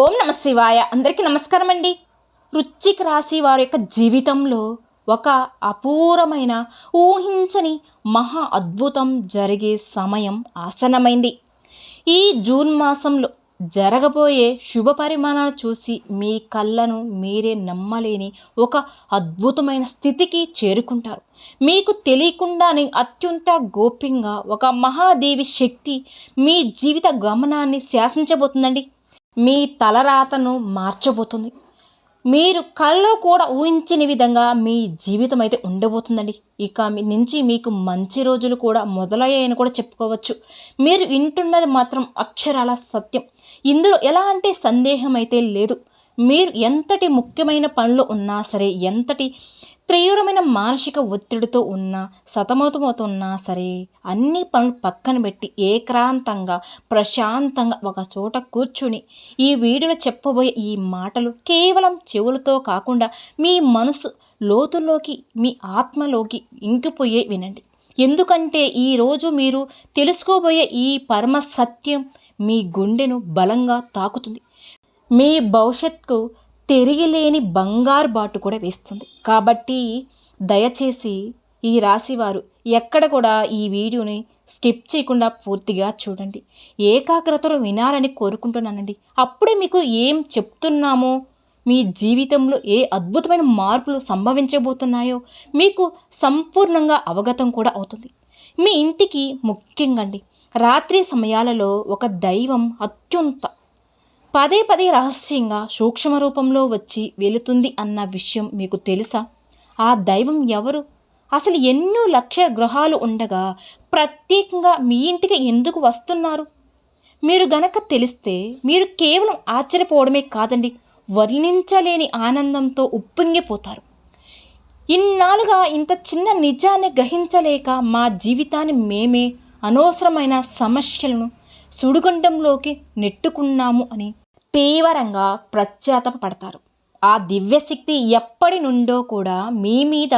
ఓం నమ శివాయ. అందరికీ నమస్కారం అండి వృశ్చిక రాశి వారి యొక్క జీవితంలో ఒక అపూర్వమైన ఊహించని మహా అద్భుతం జరిగే సమయం ఆసనమైంది ఈ జూన్ మాసంలో జరగబోయే శుభ పరిమాణాలు చూసి మీ కళ్ళను మీరే నమ్మలేని ఒక అద్భుతమైన స్థితికి చేరుకుంటారు. మీకు తెలియకుండానే అత్యంత గోప్యంగా ఒక మహాదేవి శక్తి మీ జీవిత గమనాన్ని శాసించబోతుందండి. మీ తలరాతను మార్చబోతుంది. మీరు కల్లో కూడా ఊహించని విధంగా మీ జీవితం అయితే ఉండబోతుందండి. ఇక మీ నుంచి మీకు మంచి రోజులు కూడా మొదలయ్యాయని కూడా చెప్పుకోవచ్చు. మీరు వింటున్నది మాత్రం అక్షరాల సత్యం. ఇందులో ఎలాంటి సందేహం అయితే లేదు. మీరు ఎంతటి ముఖ్యమైన పనులు ఉన్నా సరే ఎంతటి తీవ్రమైన మానసిక ఒత్తిడితో ఉన్నా సతమతమవుతున్నా సరే అన్ని పనులు పక్కన పెట్టి ఏక్రాంతంగా ప్రశాంతంగా ఒక చోట కూర్చుని ఈ వీడియోలో చెప్పబోయే ఈ మాటలు కేవలం చెవులతో కాకుండా మీ మనసు లోతుల్లోకి మీ ఆత్మలోకి ఇంకిపోయే వినండి. ఎందుకంటే ఈరోజు మీరు తెలుసుకోబోయే ఈ పరమ సత్యం మీ గుండెను బలంగా తాకుతుంది. మీ భవిష్యత్కు తిరిగిలేని బంగారు బాటు కూడా వేస్తుంది. కాబట్టి దయచేసి ఈ రాశివారు ఎక్కడ కూడా ఈ వీడియోని స్కిప్ చేయకుండా పూర్తిగా చూడండి. ఏకాగ్రతలో వినాలని కోరుకుంటున్నానండి. అప్పుడే మీకు ఏం చెప్తున్నామో మీ జీవితంలో ఏ అద్భుతమైన మార్పులు సంభవించబోతున్నాయో మీకు సంపూర్ణంగా అవగతం కూడా అవుతుంది. మీ ఇంటికి ముఖ్యంగా అండి రాత్రి సమయాలలో ఒక దైవం అత్యంత పదే పదే రహస్యంగా సూక్ష్మ రూపంలో వచ్చి వెళుతుంది అన్న విషయం మీకు తెలుసా? ఆ దైవం ఎవరు? అసలు ఎన్నో లక్ష గ్రహాలు ఉండగా ప్రత్యేకంగా మీ ఇంటికి ఎందుకు వస్తున్నారు? మీరు గనక తెలిస్తే మీరు కేవలం ఆశ్చర్యపోవడమే కాదండి వర్ణించలేని ఆనందంతో ఉప్పొంగిపోతారు. ఇన్నాళ్ళుగా ఇంత చిన్న నిజాన్ని గ్రహించలేక మా జీవితాన్ని మేమే అనవసరమైన సమస్యలను సుడిగుండంలోకి నెట్టుకున్నాము అని తీవ్రంగా పడతారు ఆ దివ్యశక్తి ఎప్పటి నుండో కూడా మీ మీద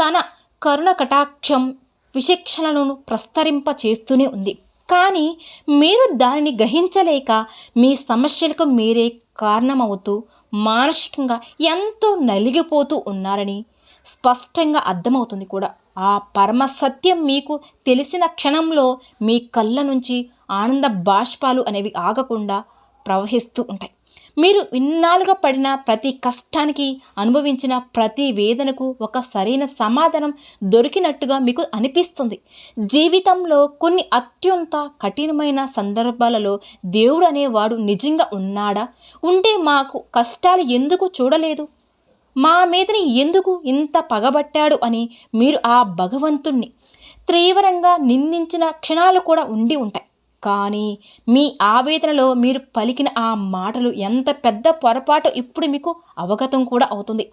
తన కరుణ కటాక్షం విశిక్షణలను ప్రస్తరింప చేస్తూనే ఉంది. కానీ మీరు దానిని గ్రహించలేక మీ సమస్యలకు మీరే కారణమవుతూ మానసికంగా ఎంతో నలిగిపోతూ ఉన్నారని స్పష్టంగా అర్థమవుతుంది కూడా. ఆ పరమ సత్యం మీకు తెలిసిన క్షణంలో మీ కళ్ళ నుంచి ఆనంద బాష్పాలు అనేవి ఆగకుండా ప్రవహిస్తూ ఉంటాయి. మీరు ఇన్నాళ్ళుగా పడిన ప్రతి కష్టానికి అనుభవించిన ప్రతి వేదనకు ఒక సరైన సమాధానం దొరికినట్టుగా మీకు అనిపిస్తుంది. జీవితంలో కొన్ని అత్యంత కఠినమైన సందర్భాలలో దేవుడు అనేవాడు నిజంగా ఉన్నాడా? ఉంటే మాకు కష్టాలు ఎందుకు చూడలేదు? మా మీదని ఎందుకు ఇంత పగబట్టాడు అని మీరు ఆ భగవంతుణ్ణి. తీవ్రంగా నిందించిన క్షణాలు కూడా ఉండి ఉంటాయి. కానీ మీ ఆవేదనలో మీరు పలికిన ఆ మాటలు ఎంత పెద్ద పొరపాటు ఇప్పుడు మీకు అవగతం కూడా అవుతుంది.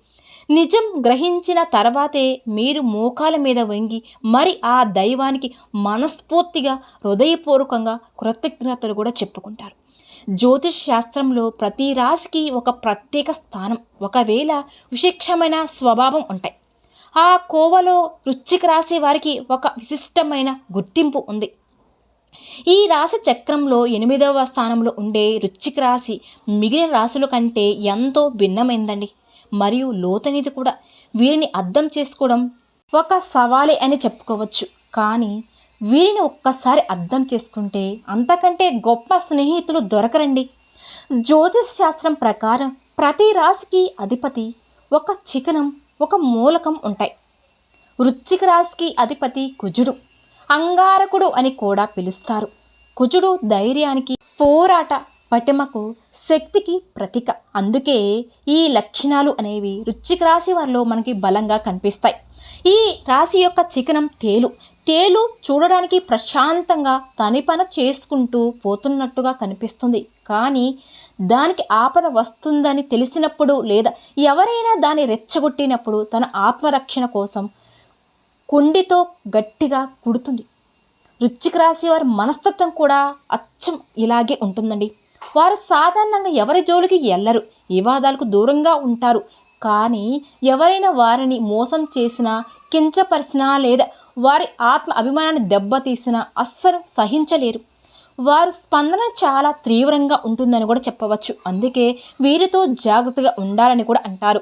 నిజం గ్రహించిన తర్వాతే మీరు మోకాల మీద వంగి మరి ఆ దైవానికి మనస్ఫూర్తిగా హృదయపూర్వకంగా కృతజ్ఞతలు కూడా చెప్పుకుంటారు. జ్యోతిష్ శాస్త్రంలో ప్రతి రాశికి ఒక ప్రత్యేక స్థానం ఒకవేళ విశిక్షమైన స్వభావం ఉంటాయి. ఆ కోవలో రుచిక రాశి వారికి ఒక విశిష్టమైన గుర్తింపు ఉంది. ఈ రాశి చక్రంలో ఎనిమిదవ స్థానంలో ఉండే రుచిక రాశి మిగిలిన రాశుల కంటే ఎంతో భిన్నమైందండి. మరియు లోతనిది కూడా వీరిని అర్థం చేసుకోవడం ఒక సవాలే అని చెప్పుకోవచ్చు. కానీ వీరిని ఒక్కసారి అర్థం చేసుకుంటే అంతకంటే గొప్ప స్నేహితులు దొరకరండి. జ్యోతిష్ శాస్త్రం ప్రకారం ప్రతి రాశికి అధిపతి ఒక చికనం ఒక మూలకం ఉంటాయి. వృచ్చిక రాశికి అధిపతి కుజుడు. అంగారకుడు అని కూడా పిలుస్తారు. కుజుడు ధైర్యానికి పోరాట పటిమకు శక్తికి ప్రతీక. అందుకే ఈ లక్షణాలు అనేవి రుచిక రాశి వారిలో మనకి బలంగా కనిపిస్తాయి. ఈ రాశి యొక్క చికనం తేలు. తేలు చూడడానికి ప్రశాంతంగా తని పని చేసుకుంటూ పోతున్నట్టుగా కనిపిస్తుంది. కానీ దానికి ఆపద వస్తుందని తెలిసినప్పుడు లేదా ఎవరైనా దాన్ని రెచ్చగొట్టినప్పుడు తన ఆత్మరక్షణ కోసం కొండితో గట్టిగా కుడుతుంది. రుచికి రాసి వారి మనస్తత్వం కూడా అచ్చం ఇలాగే ఉంటుందండి. వారు సాధారణంగా ఎవరి జోలికి ఎల్లరు. వివాదాలకు దూరంగా ఉంటారు. కానీ ఎవరైనా వారిని మోసం చేసినా కించపరిచినా లేదా వారి ఆత్మ అభిమానాన్ని దెబ్బతీసినా అస్సలు సహించలేరు. వారు స్పందన చాలా తీవ్రంగా ఉంటుందని కూడా చెప్పవచ్చు. అందుకే వీరితో జాగ్రత్తగా ఉండాలని కూడా అంటారు.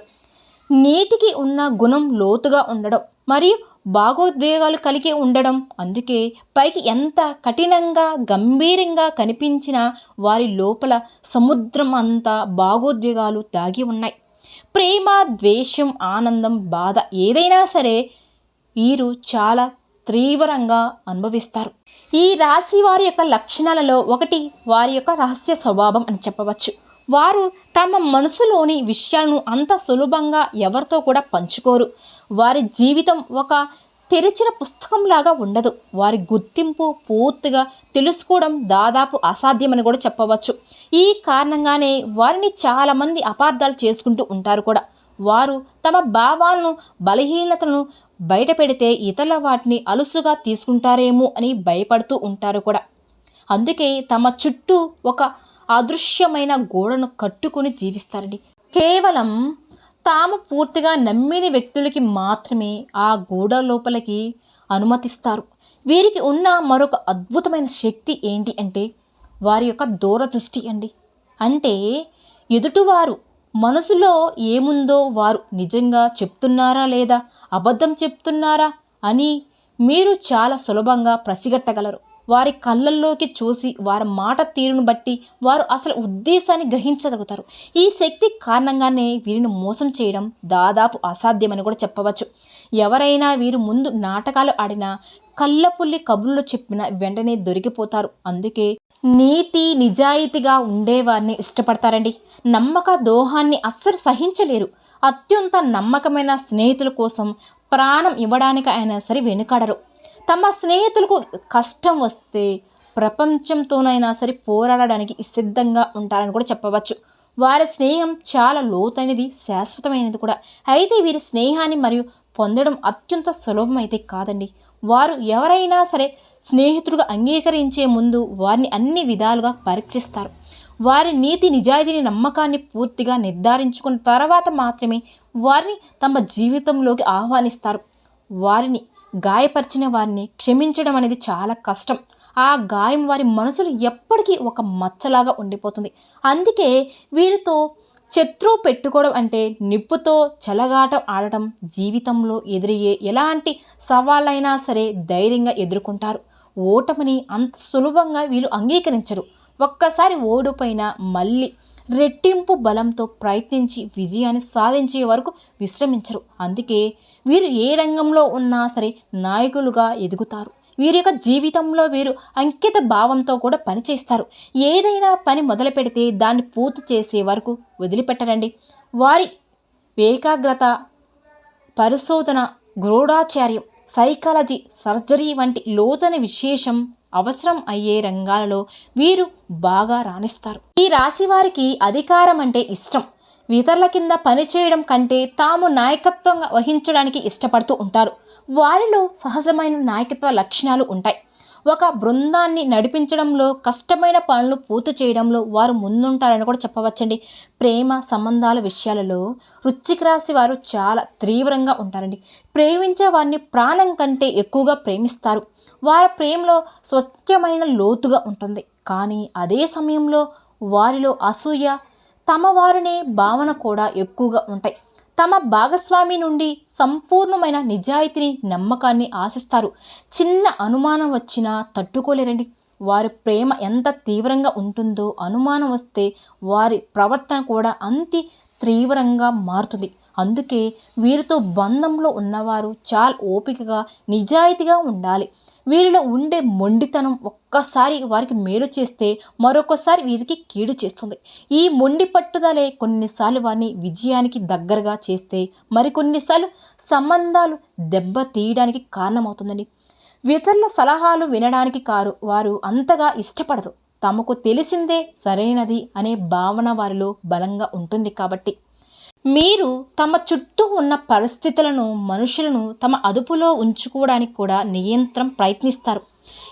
నీటికి ఉన్న గుణం లోతుగా ఉండడం మరియు భాగోద్వేగాలు కలిగి ఉండడం. అందుకే పైకి ఎంత కఠినంగా గంభీరంగా కనిపించినా వారి లోపల సముద్రం అంతా భాగోద్వేగాలు దాగి ఉన్నాయి. ప్రేమ ద్వేషం ఆనందం బాధ ఏదైనా సరే వీరు చాలా తీవ్రంగా అనుభవిస్తారు. ఈ రాశి వారి యొక్క లక్షణాలలో ఒకటి వారి యొక్క రహస్య స్వభావం అని చెప్పవచ్చు. వారు తమ మనసులోని విషయాలను అంత సులభంగా ఎవరితో కూడా పంచుకోరు. వారి జీవితం ఒక తెరిచిన పుస్తకంలాగా ఉండదు. వారి గుర్తింపు పూర్తిగా తెలుసుకోవడం దాదాపు అసాధ్యమని కూడా చెప్పవచ్చు. ఈ కారణంగానే వారిని చాలామంది అపార్థాలు చేసుకుంటూ ఉంటారు కూడా. వారు తమ భావాలను బలహీనతలను బయట పెడితే ఇతరుల వాటిని అలుసుగా తీసుకుంటారేమో అని భయపడుతూ ఉంటారు కూడా. అందుకే తమ చుట్టూ ఒక అదృశ్యమైన గోడను కట్టుకుని జీవిస్తారండి. కేవలం తాము పూర్తిగా నమ్మిన వ్యక్తులకి మాత్రమే ఆ గోడ లోపలికి అనుమతిస్తారు. వీరికి ఉన్న మరొక అద్భుతమైన శక్తి ఏంటి అంటే వారి యొక్క దూరదృష్టి అండి. అంటే ఎదుటివారు మనసులో ఏముందో వారు నిజంగా చెప్తున్నారా లేదా అబద్ధం చెప్తున్నారా అని మీరు చాలా సులభంగా ప్రసిగట్టగలరు. వారి కళ్ళల్లోకి చూసి వారి మాట తీరును బట్టి వారు అసలు ఉద్దేశాన్ని గ్రహించగలుగుతారు. ఈ శక్తి కారణంగానే వీరిని మోసం చేయడం దాదాపు అసాధ్యమని కూడా చెప్పవచ్చు. ఎవరైనా వీరు ముందు నాటకాలు ఆడినా కళ్ళపుల్లి కబుర్లు చెప్పిన వెంటనే దొరికిపోతారు. అందుకే నీతి నిజాయితీగా ఉండేవారిని ఇష్టపడతారండి. నమ్మక దోహాన్ని అస్సలు సహించలేరు. అత్యంత నమ్మకమైన స్నేహితుల కోసం ప్రాణం ఇవ్వడానికైనా అయినా సరే వెనుకాడరు. తమ స్నేహితులకు కష్టం వస్తే ప్రపంచంతోనైనా సరే పోరాడడానికి సిద్ధంగా ఉంటారని కూడా చెప్పవచ్చు. వారి స్నేహం చాలా లోతైనది శాశ్వతమైనది కూడా. అయితే వీరి స్నేహాన్ని మరియు పొందడం అత్యంత సులభమైతే కాదండి. వారు ఎవరైనా సరే స్నేహితుడుగా అంగీకరించే ముందు వారిని అన్ని విధాలుగా పరీక్షిస్తారు. వారి నీతి నిజాయితీని నమ్మకాన్ని పూర్తిగా నిర్ధారించుకున్న తర్వాత మాత్రమే వారిని తమ జీవితంలోకి ఆహ్వానిస్తారు. వారిని గాయపరిచిన వారిని క్షమించడం అనేది చాలా కష్టం. ఆ గాయం వారి మనసులు ఎప్పటికీ ఒక మచ్చలాగా ఉండిపోతుంది. అందుకే వీరితో శత్రువు పెట్టుకోవడం అంటే నిప్పుతో చెలగాటం ఆడటం జీవితంలో ఎదురయ్యే ఎలాంటి సవాళ్ళైనా సరే ధైర్యంగా ఎదుర్కొంటారు. ఓటమిని అంత సులభంగా వీళ్ళు అంగీకరించరు. ఒక్కసారి ఓడిపోయినా మళ్ళీ రెట్టింపు బలంతో ప్రయత్నించి విజయాన్ని సాధించే వరకు విశ్రమించరు. అందుకే వీరు ఏ రంగంలో ఉన్నా సరే నాయకులుగా ఎదుగుతారు. వీరి యొక్క జీవితంలో వీరు అంకిత భావంతో కూడా పనిచేస్తారు. ఏదైనా పని మొదలు పెడితే దాన్ని పూర్తి చేసే వరకు వదిలిపెట్టరండి. వారి ఏకాగ్రత పరిశోధన గూఢాచార్యం సైకాలజీ సర్జరీ వంటి లోతైన విశేషం అవసరం అయ్యే రంగాలలో వీరు బాగా రాణిస్తారు. ఈ రాశి వారికి అధికారం అంటే ఇష్టం. ఇతరుల కింద పనిచేయడం కంటే తాము నాయకత్వం వహించడానికి ఇష్టపడుతూ ఉంటారు. వారిలో సహజమైన నాయకత్వ లక్షణాలు ఉంటాయి. ఒక బృందాన్ని నడిపించడంలో కష్టమైన పనులు పూర్తి చేయడంలో వారు ముందుంటారని కూడా చెప్పవచ్చండి. ప్రేమ సంబంధాల విషయాలలో రుచికి రాశి వారు చాలా తీవ్రంగా ఉంటారండి. ప్రేమించే వారిని ప్రాణం కంటే ఎక్కువగా ప్రేమిస్తారు. వారి ప్రేమలో స్వచ్ఛమైన లోతుగా ఉంటుంది. కానీ అదే సమయంలో వారిలో అసూయ తమ వారినే భావన కూడా ఎక్కువగా ఉంటాయి. తమ భాగస్వామి నుండి సంపూర్ణమైన నిజాయితీని నమ్మకాన్ని ఆశిస్తారు. చిన్న అనుమానం వచ్చినా తట్టుకోలేరండి. వారి ప్రేమ ఎంత తీవ్రంగా ఉంటుందో అనుమానం వస్తే వారి ప్రవర్తన కూడా అంతి తీవ్రంగా మారుతుంది. అందుకే వీరితో బంధంలో ఉన్నవారు చాలా ఓపికగా నిజాయితీగా ఉండాలి. వీరిలో ఉండే మొండితనం ఒక్కసారి వారికి మేలు చేస్తే మరొకసారి వీరికి కీడు చేస్తుంది. ఈ మొండి పట్టుదలే కొన్నిసార్లు వారిని విజయానికి దగ్గరగా చేస్తే మరికొన్నిసార్లు సంబంధాలు దెబ్బ తీయడానికి కారణమవుతుందండి. ఇతరుల సలహాలు వినడానికి కారు వారు అంతగా ఇష్టపడరు. తమకు తెలిసిందే సరైనది అనే భావన వారిలో బలంగా ఉంటుంది కాబట్టి. మీరు తమ చుట్టూ ఉన్న పరిస్థితులను మనుషులను తమ అదుపులో ఉంచుకోవడానికి కూడా నియంత్రణ ప్రయత్నిస్తారు.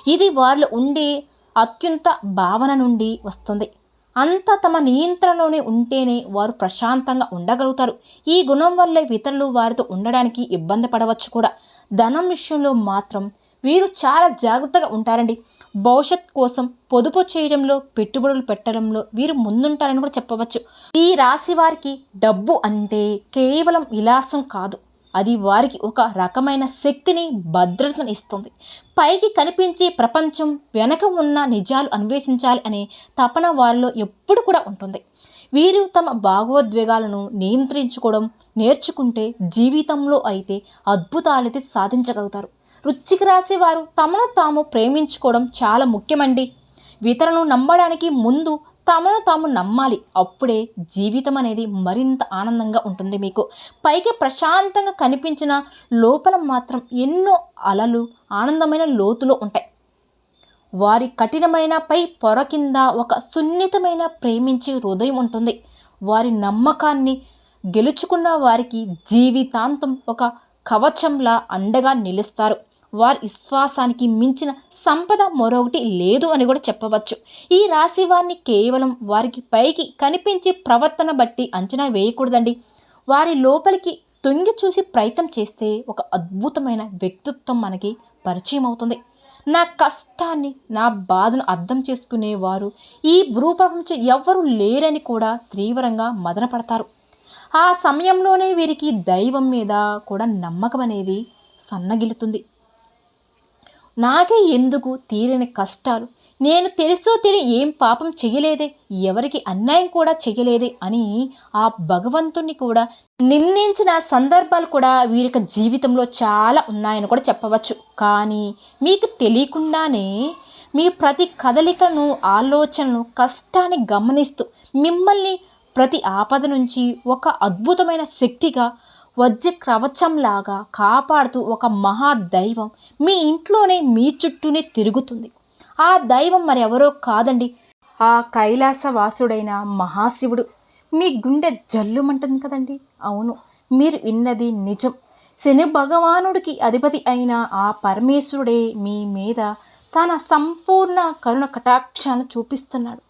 ఇది వారిలో ఉండే అత్యంత భావన నుండి వస్తుంది. అంతా తమ నియంత్రణలోనే ఉంటేనే వారు ప్రశాంతంగా ఉండగలుగుతారు. ఈ గుణం వల్లే ఇతరులు వారితో ఉండడానికి ఇబ్బంది పడవచ్చు కూడా. ధనం విషయంలో మాత్రం వీరు చాలా జాగ్రత్తగా ఉంటారండి. భవిష్యత్ కోసం పొదుపు చేయడంలో పెట్టుబడులు పెట్టడంలో వీరు ముందుంటారని కూడా చెప్పవచ్చు. ఈ రాశి వారికి డబ్బు అంటే కేవలం విలాసం కాదు. అది వారికి ఒక రకమైన శక్తిని భద్రతను ఇస్తుంది. పైకి కనిపించే ప్రపంచం వెనక ఉన్న నిజాలు అన్వేషించాలి అనే తపన వారిలో ఎప్పుడు కూడా ఉంటుంది. వీరు తమ భాగోద్వేగాలను నియంత్రించుకోవడం నేర్చుకుంటే జీవితంలో అయితే అద్భుతాలైతే సాధించగలుగుతారు. రుచికి రాసేవారు తమను తాము ప్రేమించుకోవడం చాలా ముఖ్యమండి. ఇతరులను నమ్మడానికి ముందు తమను తాము నమ్మాలి. అప్పుడే జీవితం అనేది మరింత ఆనందంగా ఉంటుంది మీకు. పైకి ప్రశాంతంగా కనిపించిన లోపల మాత్రం ఎన్నో అలలు ఆనందమైన లోతులో ఉంటాయి. వారి కఠినమైన పై పొర కింద ఒక సున్నితమైన ప్రేమించే హృదయం ఉంటుంది. వారి నమ్మకాన్ని గెలుచుకున్న వారికి జీవితాంతం ఒక కవచంలా అండగా నిలుస్తారు. వారి విశ్వాసానికి మించిన సంపద మరొకటి లేదు అని కూడా చెప్పవచ్చు. ఈ రాశి వారిని కేవలం వారికి పైకి కనిపించే ప్రవర్తన బట్టి అంచనా వేయకూడదండి. వారి లోపలికి తొంగి చూసి ప్రయత్నం చేస్తే ఒక అద్భుతమైన వ్యక్తిత్వం మనకి పరిచయం అవుతుంది. నా కష్టాన్ని నా బాధను అర్థం చేసుకునేవారు ఈ భూప్రపంచం ఎవ్వరూ లేరని కూడా తీవ్రంగా మదనపడతారు. ఆ సమయంలోనే వీరికి దైవం మీద కూడా నమ్మకం అనేది సన్నగిలుతుంది నాకే ఎందుకు తీరని కష్టాలు? నేను తెలుసో తెలియ ఏం పాపం చెయ్యలేదే? ఎవరికి అన్యాయం కూడా చెయ్యలేదే? అని ఆ భగవంతుణ్ణి కూడా నిందించిన సందర్భాలు కూడా వీరికి జీవితంలో చాలా ఉన్నాయని కూడా చెప్పవచ్చు. కానీ మీకు తెలియకుండానే మీ ప్రతి కదలికను ఆలోచనను కష్టాన్ని గమనిస్తూ మిమ్మల్ని ప్రతి ఆపద నుంచి ఒక అద్భుతమైన శక్తిగా వజ్జ కవచంలాగా కాపాడుతూ ఒక మహాదైవం మీ ఇంట్లోనే మీ చుట్టూనే తిరుగుతుంది. ఆ దైవం మరి ఎవరో కాదండి. ఆ కైలాసవాసుడైన మహాశివుడు. మీ గుండె జల్లుమంటుంది కదండి. అవును మీరు విన్నది నిజం. శని భగవానుడికి అధిపతి అయిన ఆ పరమేశ్వరుడే మీ మీద తన సంపూర్ణ కరుణ కటాక్షాన్ని చూపిస్తున్నాడు.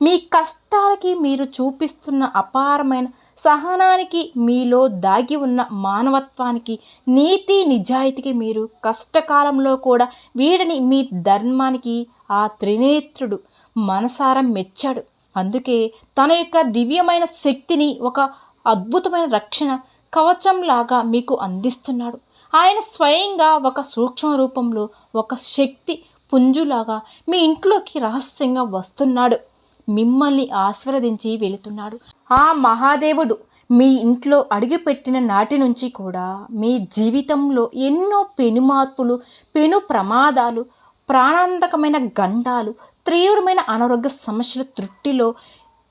మీ కష్టాలకి మీరు చూపిస్తున్న అపారమైన సహనానికి మీలో దాగి ఉన్న మానవత్వానికి నీతి నిజాయితీకి మీరు కష్టకాలంలో కూడా వీడిని మీ ధర్మానికి ఆ త్రినేత్రుడు మనసారం మెచ్చాడు. అందుకే తన యొక్క దివ్యమైన శక్తిని ఒక అద్భుతమైన రక్షణ కవచంలాగా మీకు అందిస్తున్నాడు. ఆయన స్వయంగా ఒక సూక్ష్మ రూపంలో ఒక శక్తి పుంజులాగా మీ ఇంట్లోకి రహస్యంగా వస్తున్నాడు. మిమ్మల్ని ఆస్వాదించి వెళుతున్నాడు. ఆ మహాదేవుడు మీ ఇంట్లో అడుగుపెట్టిన నాటి నుంచి కూడా మీ జీవితంలో ఎన్నో పెను మార్పులు పెను ప్రమాదాలు ప్రాణాంతకమైన గండాలు తీవ్రమైన అనారోగ్య సమస్యల తృప్తిలో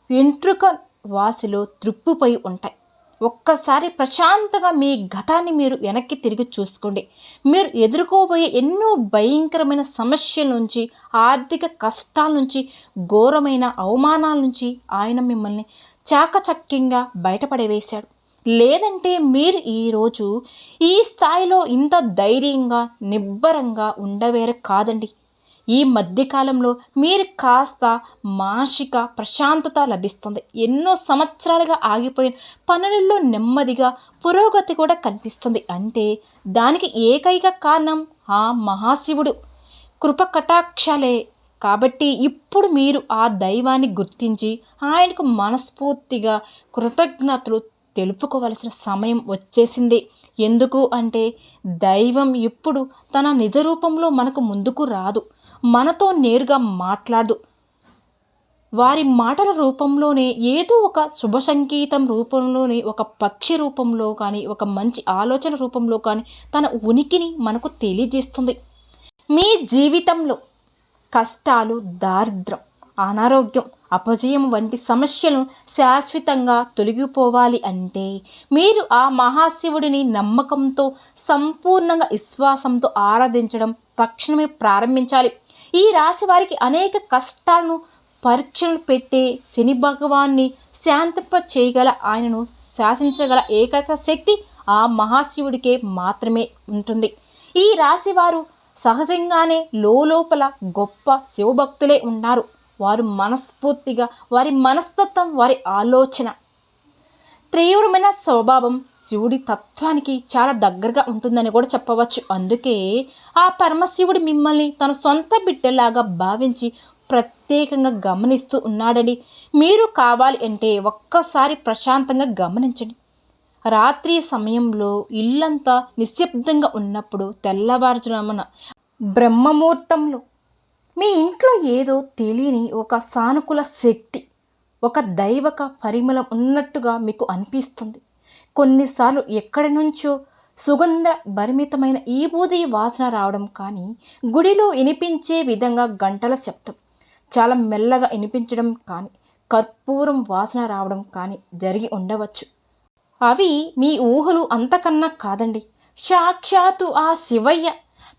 వెంట్రుక వాసిలో తృప్పిపోయి ఉంటాయి. ఒక్కసారి ప్రశాంతంగా మీ గతాన్ని మీరు వెనక్కి తిరిగి చూసుకోండి. మీరు ఎదుర్కోబోయే ఎన్నో భయంకరమైన సమస్యల నుంచి ఆర్థిక కష్టాల నుంచి ఘోరమైన అవమానాల నుంచి ఆయన మిమ్మల్ని చాకచక్యంగా బయటపడవేశాడు. లేదంటే మీరు ఈరోజు ఈ స్థాయిలో ఇంత ధైర్యంగా నిబ్బరంగా ఉండవేరే కాదండి. ఈ మధ్యకాలంలో మీరు కాస్త మానసిక ప్రశాంతత లభిస్తుంది. ఎన్నో సంవత్సరాలుగా ఆగిపోయిన పనులలో నెమ్మదిగా పురోగతి కూడా కనిపిస్తుంది. అంటే దానికి ఏకైక కారణం ఆ మహాశివుడు. కృప కటాక్షాలే. కాబట్టి ఇప్పుడు మీరు ఆ దైవాన్ని గుర్తించి ఆయనకు మనస్ఫూర్తిగా కృతజ్ఞతలు తెలుపుకోవలసిన సమయం వచ్చేసింది. ఎందుకు అంటే దైవం ఇప్పుడు తన నిజ రూపంలో మనకు ముందుకు రాదు. మనతో నేరుగా మాట్లాడదు వారి మాటల రూపంలోనే ఏదో ఒక శుభ సంకేతం రూపంలోనే ఒక పక్షి రూపంలో కానీ ఒక మంచి ఆలోచన రూపంలో కానీ తన ఉనికిని మనకు తెలియజేస్తుంది. మీ జీవితంలో కష్టాలు దారిద్రం అనారోగ్యం అపజయం వంటి సమస్యలు శాశ్వతంగా తొలగిపోవాలి అంటే మీరు ఆ మహాశివుడిని నమ్మకంతో సంపూర్ణంగా విశ్వాసంతో ఆరాధించడం తక్షణమే ప్రారంభించాలి. ఈ రాశి వారికి అనేక కష్టాలను పరీక్షలు పెట్టే శని భగవాన్ని శాంతింప చేయగల ఆయనను శాసించగల ఏకైక శక్తి ఆ మహాశివుడికే మాత్రమే ఉంటుంది. ఈ రాశి వారు సహజంగానే లోపల గొప్ప శివభక్తులే ఉన్నారు. వారు మనస్ఫూర్తిగా వారి మనస్తత్వం వారి ఆలోచన. తీవ్రమైన స్వభావం శివుడి తత్వానికి చాలా దగ్గరగా ఉంటుందని కూడా చెప్పవచ్చు. అందుకే ఆ పరమశివుడు మిమ్మల్ని తన సొంత బిడ్డలాగా భావించి ప్రత్యేకంగా గమనిస్తూ ఉన్నాడని మీరు కావాలి అంటే ఒక్కసారి ప్రశాంతంగా గమనించండి. రాత్రి సమయంలో ఇల్లంతా నిశ్శబ్దంగా ఉన్నప్పుడు తెల్లవారుజామున బ్రహ్మముహూర్తంలో మీ ఇంట్లో ఏదో తెలియని ఒక సానుకూల శక్తి ఒక దైవక పరిమళం ఉన్నట్టుగా మీకు అనిపిస్తుంది. కొన్నిసార్లు ఎక్కడి నుంచో సుగంధ భరిమితమైన ఈ బూది వాసన రావడం కానీ గుడిలో వినిపించే విధంగా గంటల శబ్దం చాలా మెల్లగా వినిపించడం కానీ కర్పూరం వాసన రావడం కానీ జరిగి ఉండవచ్చు. అవి మీ ఊహలు అంతకన్నా కాదండి. సాక్షాత్తు ఆ శివయ్య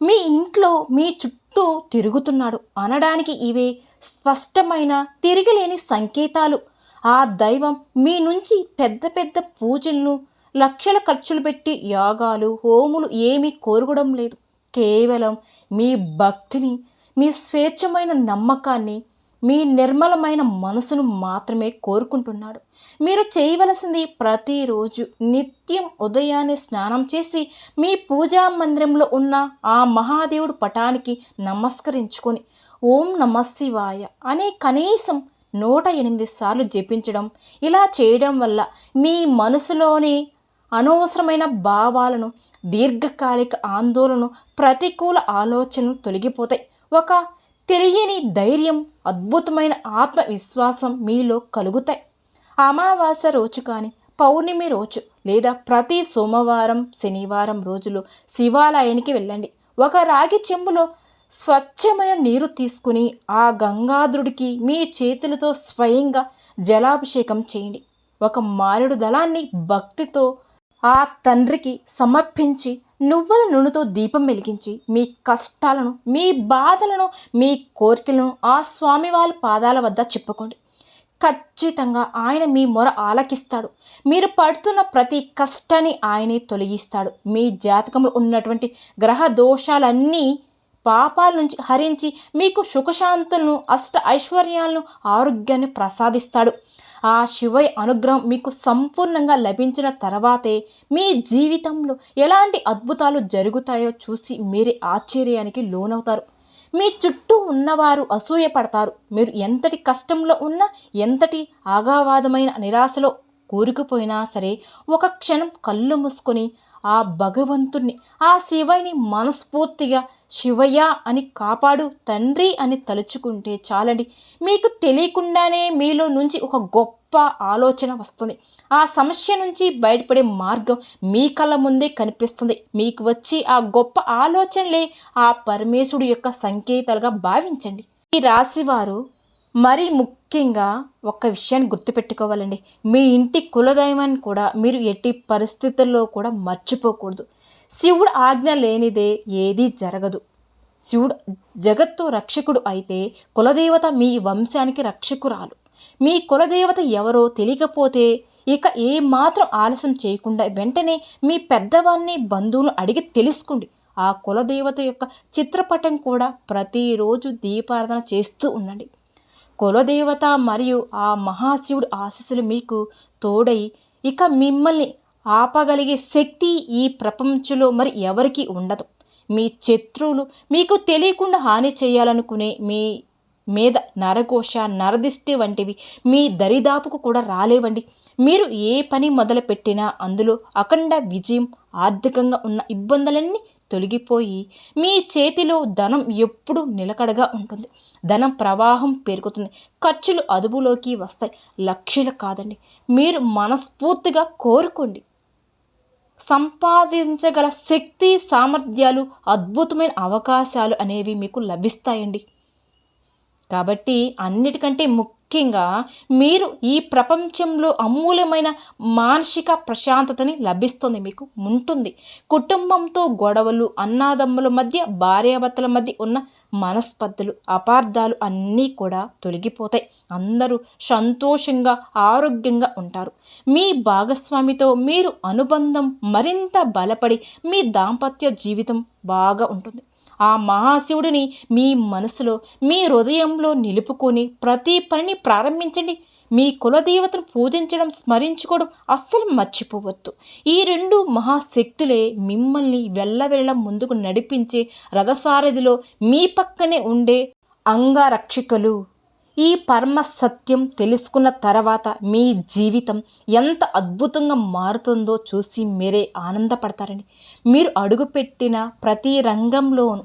మీ ఇంట్లో మీ చుట్టూ తిరుగుతున్నాడు అనడానికి ఇవే స్పష్టమైన తిరిగిలేని సంకేతాలు. ఆ దైవం మీ నుంచి పెద్ద పెద్ద పూజలను లక్షల ఖర్చులు పెట్టి యాగాలు హోములు ఏమీ కోరుకోవడం లేదు. కేవలం మీ భక్తిని మీ స్వేచ్ఛమైన నమ్మకాన్ని మీ నిర్మలమైన మనసును మాత్రమే కోరుకుంటున్నాడు. మీరు చేయవలసింది ప్రతిరోజు నిత్యం ఉదయాన్నే స్నానం చేసి మీ పూజా మందిరంలో ఉన్న ఆ మహాదేవుడు పటానికి నమస్కరించుకొని ఓం నమ శివాయ అనే కనీసం నూట ఎనిమిది సార్లు జపించడం. ఇలా చేయడం వల్ల మీ మనసులోని అనవసరమైన భావాలను దీర్ఘకాలిక ఆందోళన ప్రతికూల ఆలోచనలు తొలగిపోతాయి. ఒక తెలియని ధైర్యం అద్భుతమైన ఆత్మవిశ్వాసం మీలో కలుగుతాయి. అమావాస్య రోజు కానీ పౌర్ణమి రోజు లేదా ప్రతి సోమవారం శనివారం రోజులు శివాలయానికి వెళ్ళండి. ఒక రాగి చెంబులో స్వచ్ఛమైన నీరు తీసుకుని ఆ గంగాధరుడికి మీ చేతులతో స్వయంగా జలాభిషేకం చేయండి. ఒక మారేడు దళాన్ని భక్తితో ఆ తండ్రికి సమర్పించి నువ్వుల నూనెతో దీపం వెలిగించి మీ కష్టాలను మీ బాధలను మీ కోరికలను ఆ స్వామి వాళ్ళ పాదాల వద్ద చెప్పుకోండి. ఖచ్చితంగా ఆయన మీ మొర ఆలకిస్తాడు. మీరు పడుతున్న ప్రతి కష్టాన్ని ఆయనే తొలగిస్తాడు. మీ జాతకంలో ఉన్నటువంటి గ్రహ దోషాలన్నీ పాపాల నుంచి హరించి మీకు సుఖశాంతులను అష్ట ఐశ్వర్యాలను ఆరోగ్యాన్ని ప్రసాదిస్తాడు. ఆ శివయ అనుగ్రహం మీకు సంపూర్ణంగా లభించిన తర్వాతే మీ జీవితంలో ఎలాంటి అద్భుతాలు జరుగుతాయో చూసి మీరే ఆశ్చర్యానికి లోనవుతారు. మీ చుట్టూ ఉన్నవారు అసూయపడతారు. మీరు ఎంతటి కష్టంలో ఉన్నా ఎంతటి ఆగావాదమైన నిరాశలో కూరుకుపోయినా సరే ఒక క్షణం కళ్ళు మూసుకొని ఆ భగవంతుణ్ణి ఆ శివయ్యని మనస్ఫూర్తిగా శివయ్య అని కాపాడు తండ్రి అని తలుచుకుంటే చాలండి. మీకు తెలియకుండానే మీలో నుంచి ఒక గొప్ప ఆలోచన వస్తుంది. ఆ సమస్య నుంచి బయటపడే మార్గం మీ కళ్ళ ముందే కనిపిస్తుంది. మీకు వచ్చి ఆ గొప్ప ఆలోచనలే ఆ పరమేశుడు యొక్క సంకేతాలుగా భావించండి. ఈ రాశివారు మరీ ముఖ్యంగా ఒక్క విషయాన్ని గుర్తుపెట్టుకోవాలండి. మీ ఇంటి కులదైవాన్ని కూడా మీరు ఎట్టి పరిస్థితుల్లో కూడా మర్చిపోకూడదు. శివుడు ఆజ్ఞ లేనిదే ఏదీ జరగదు. శివుడు జగత్తు రక్షకుడు అయితే కులదేవత మీ వంశానికి రక్షకురాలు. మీ కులదేవత ఎవరో తెలియకపోతే ఇక ఏ మాత్రం ఆలస్యం చేయకుండా వెంటనే మీ పెద్దవాన్ని బంధువులు అడిగి తెలుసుకోండి. ఆ కులదేవత యొక్క చిత్రపటం కూడా ప్రతిరోజు దీపారాధన చేస్తూ ఉండండి. కులదేవత మరియు ఆ మహాశివుడు ఆశీస్సులు మీకు తోడై ఇక మిమ్మల్ని ఆపగలిగే శక్తి ఈ ప్రపంచంలో మరి ఎవరికీ ఉండదు. మీ శత్రువులు మీకు తెలియకుండా హాని చేయాలనుకునే మీ మీద నరఘోష నరదిష్టి వంటివి మీ దరిదాపుకు కూడా రాలేవండి. మీరు ఏ పని మొదలుపెట్టినా అందులో అఖండ విజయం ఆర్థికంగా ఉన్న ఇబ్బందులన్నీ తొలగిపోయి మీ చేతిలో ధనం ఎప్పుడు నిలకడగా ఉంటుంది. ధనం ప్రవాహం పెరుగుతుంది. ఖర్చులు అదుపులోకి వస్తాయి. లక్ష్యులు కాదండి. మీరు మనస్ఫూర్తిగా కోరుకోండి. సంపాదించగల శక్తి సామర్థ్యాలు అద్భుతమైన అవకాశాలు అనేవి మీకు లభిస్తాయండి. కాబట్టి అన్నిటికంటే ముఖ్యంగా మీరు ఈ ప్రపంచంలో అమూల్యమైన మానసిక ప్రశాంతతని లభిస్తుంది మీకు ఉంటుంది. కుటుంబంతో గొడవలు అన్నాదమ్ముల మధ్య భార్యాభర్తల మధ్య ఉన్న మనస్పర్ధలు అపార్థాలు అన్నీ కూడా తొలగిపోతాయి. అందరూ సంతోషంగా ఆరోగ్యంగా ఉంటారు. మీ భాగస్వామితో మీరు అనుబంధం మరింత బలపడి మీ దాంపత్య జీవితం బాగా ఉంటుంది. ఆ మహాశివుడిని మీ మనసులో మీ హృదయంలో నిలుపుకొని ప్రతి పనిని ప్రారంభించండి. మీ కులదేవతను పూజించడం స్మరించుకోవడం అస్సలు మర్చిపోవద్దు. ఈ రెండు మహాశక్తులే మిమ్మల్ని వెళ్ళవెళ్ళ ముందుకు నడిపించే రథసారథిలో మీ పక్కనే ఉండే అంగరక్షికలు ఈ పరమ సత్యం తెలుసుకున్న తర్వాత మీ జీవితం ఎంత అద్భుతంగా మారుతుందో చూసి మీరే ఆనందపడతారండి. మీరు అడుగుపెట్టిన ప్రతి రంగంలోనూ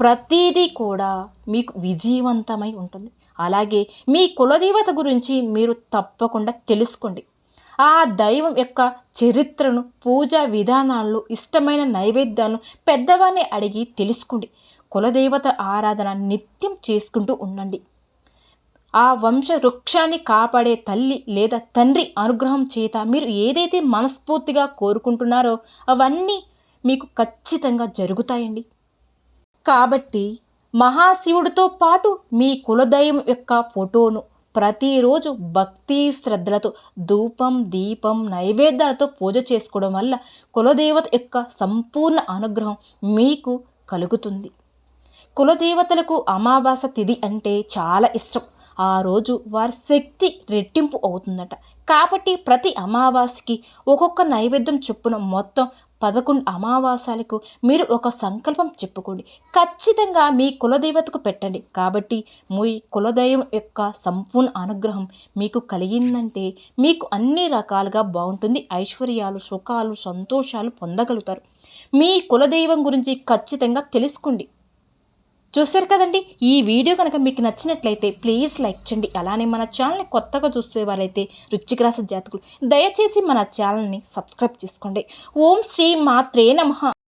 ప్రతిదీ కూడా మీకు విజయవంతమై ఉంటుంది. అలాగే మీ కులదేవత గురించి మీరు తప్పకుండా తెలుసుకోండి. ఆ దైవం యొక్క చరిత్రను పూజా విధానాల్లో ఇష్టమైన నైవేద్యాలను పెద్దవారిని అడిగి తెలుసుకోండి. కులదేవత ఆరాధన నిత్యం చేసుకుంటూ ఉండండి. ఆ వంశ వృక్షాన్ని కాపాడే తల్లి లేదా తండ్రి అనుగ్రహం చేత మీరు ఏదైతే మనస్ఫూర్తిగా కోరుకుంటున్నారో అవన్నీ మీకు ఖచ్చితంగా జరుగుతాయండి. కాబట్టి మహాశివుడితో పాటు మీ కులదైవం యొక్క ఫోటోను ప్రతిరోజు భక్తి శ్రద్ధలతో ధూపం దీపం నైవేద్యాలతో పూజ చేసుకోవడం వల్ల కులదేవత యొక్క సంపూర్ణ అనుగ్రహం మీకు కలుగుతుంది. కులదేవతలకు అమావాస తిథి అంటే చాలా ఇష్టం. ఆ రోజు వారి శక్తి రెట్టింపు అవుతుందట. కాబట్టి ప్రతి అమావాస్యకి ఒక్కొక్క నైవేద్యం చొప్పున మొత్తం పదకొండు అమావాసాలకు మీరు ఒక సంకల్పం చెప్పుకోండి. ఖచ్చితంగా మీ కులదేవతకు పెట్టండి. కాబట్టి మీ కులదైవం యొక్క సంపూర్ణ అనుగ్రహం మీకు కలిగిందంటే మీకు అన్ని రకాలుగా బాగుంటుంది. ఐశ్వర్యాలు సుఖాలు సంతోషాలు పొందగలుగుతారు. మీ కులదైవం గురించి ఖచ్చితంగా తెలుసుకోండి. చూశారు కదండి? ఈ వీడియో కనుక మీకు నచ్చినట్లయితే ప్లీజ్ లైక్ చేయండి. అలానే మన ఛానల్ని కొత్తగా చూసే వారైతే రుచికరాస జాతకులు దయచేసి మన ఛానల్ని సబ్స్క్రైబ్ చేసుకోండి. ఓం శ్రీ మాత్రే నమః.